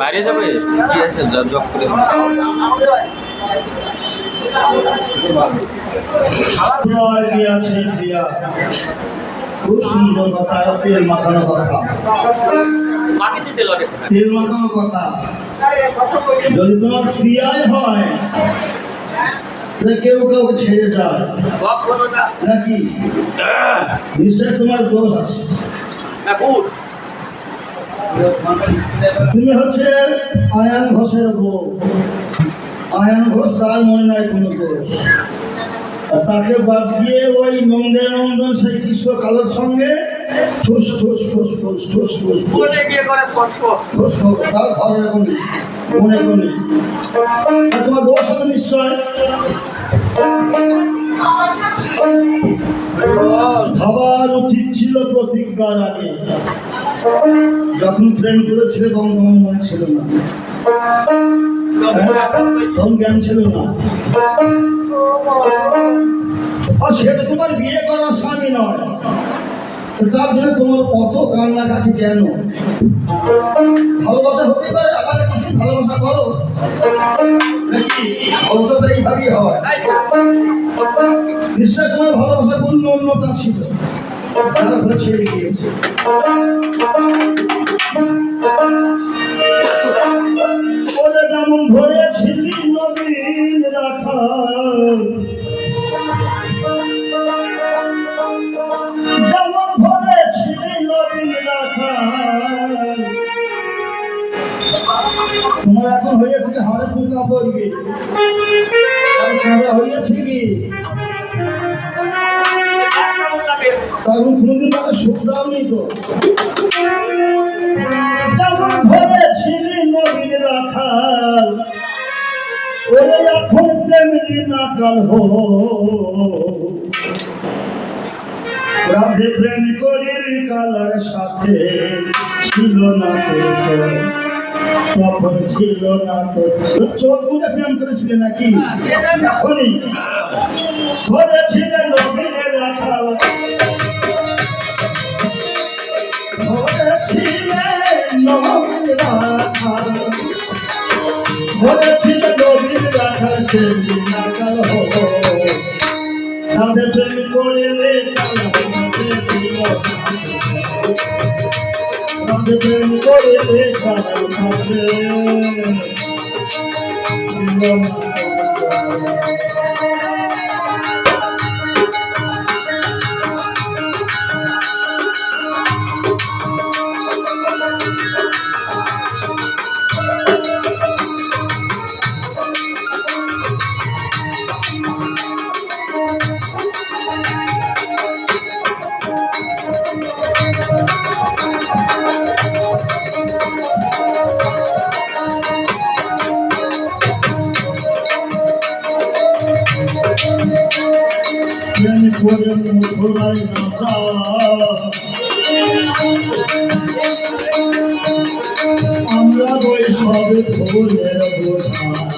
বাইরে যাবে? কি আছে? জব করে। প্রিয় গিয়াছে প্রিয়া খুব সুন্দর কথা তেল মাখানো কথা তেল মাখানো কথা যদি তোমার প্রিয়াই হয় কেউ কাউকে ছেড়ে যায়। নাকি? নিশ্চয় তোমার দোষ আছে। তুমি হচ্ছে আয়ান ঘোষের আয়ান ঘোষ তার মনে নয় কোনো ঘোষ তাকে বাদ দিয়ে ওই নন্দে নন্দন সেই কৃষ্ণ কালোর সঙ্গে ঠুস ঠুস ঠুস ঠুস ঠুস ঠুস তার ঘরে তোমার বউ সাথে নিশ্চয়? উচিত ছিল প্রতিজ্ঞার আগে। যখন করেছিল তখন তোমার মনে ছিল না। তখন জ্ঞান ছিল না। আর সেটা তোমার বিয়ে করার স্বামী নয়। তার জন্য তোমার কত কান্নাকাটি কেন? ভালোবাসা হতে পারে, আমাদের ভালোবাসা করো নাকি তো এইভাবেই হয়? নিশ্চয় তোমার ভালোবাসা কোন অন্যতা ছিল। তার ছেড়ে গিয়েছে কাদা কি তখন কোনদিন তাকে সুখ দাওনি তো যেমন ধরেছিলি নবীন রাখাল, ওরে এখন তেমনি নাকাল হো রাধে প্রেম করির কালার সাথে ছিল না তোর। তখন ছিল না তো চোখ বুঝে প্রেম করেছিলে নাকি এখনই করেছিলেন নবীনের রাখা ছিল নবীর রাখার সে নাকাল হো তাদের প্রেম করে রে তারা ছিল যেদিন করে বেকার থাকে আমরা বৈষবে ধরে বোঝা।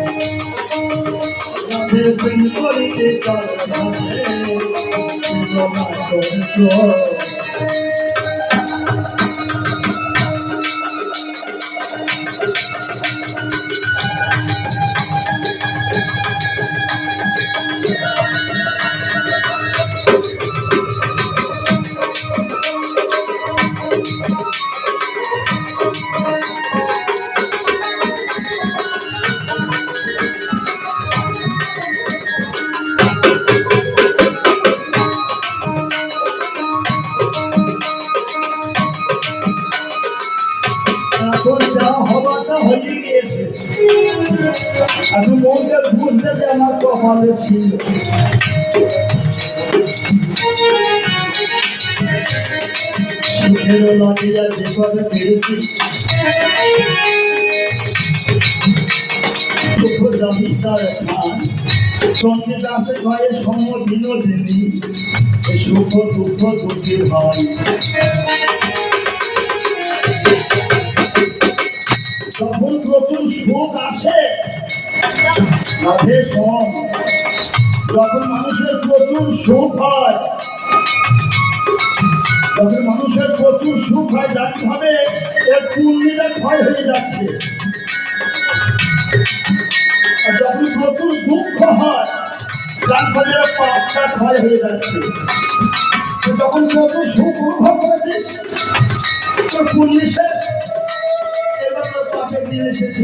দিন করিতে চাই কাছে ছিল সুখের লাগিয়া যে কবে পেরেছি দুঃখ যাবি তার খান সঙ্গে দাসের ঘরে সম বিনোদিনী সুখ দুঃখ দুঃখের হয় যখন প্রচুর সুখ আসে। রাধে সম। যখন মানুষের প্রচুর সুখ হয়, যখন মানুষের প্রচুর সুখ হয় জানতে হবে এর পূর্ণিটা ক্ষয় হয়ে যাচ্ছে। আর যখন প্রচুর দুঃখ হয় হবে এর পাপটা ক্ষয় হয়ে যাচ্ছে। যখন প্রচুর সুখ অনুভব করেছিস, তোর পূর্ণি এবার তোর পাপের দিন এসেছে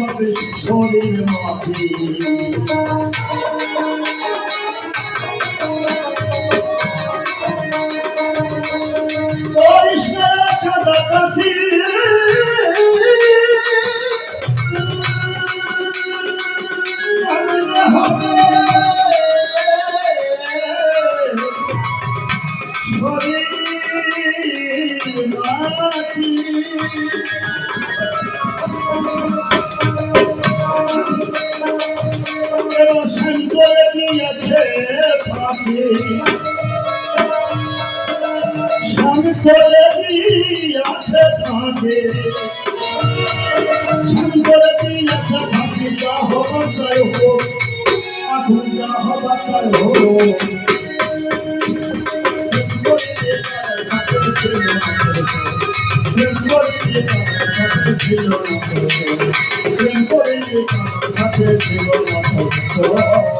সবে শরীর মাঝে করিস মেলা পাখি শান করে দিয়েছে থাকে শান করে দিয়েছে পাখি যা হবার তাই হোক এখন যা হবার তাই হোক আমার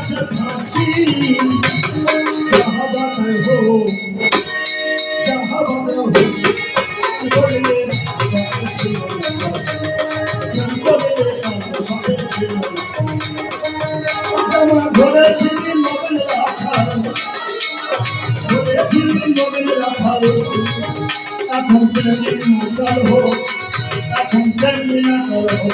এখন তেমনি মকাল হো এখন তেমনি নাকাল হো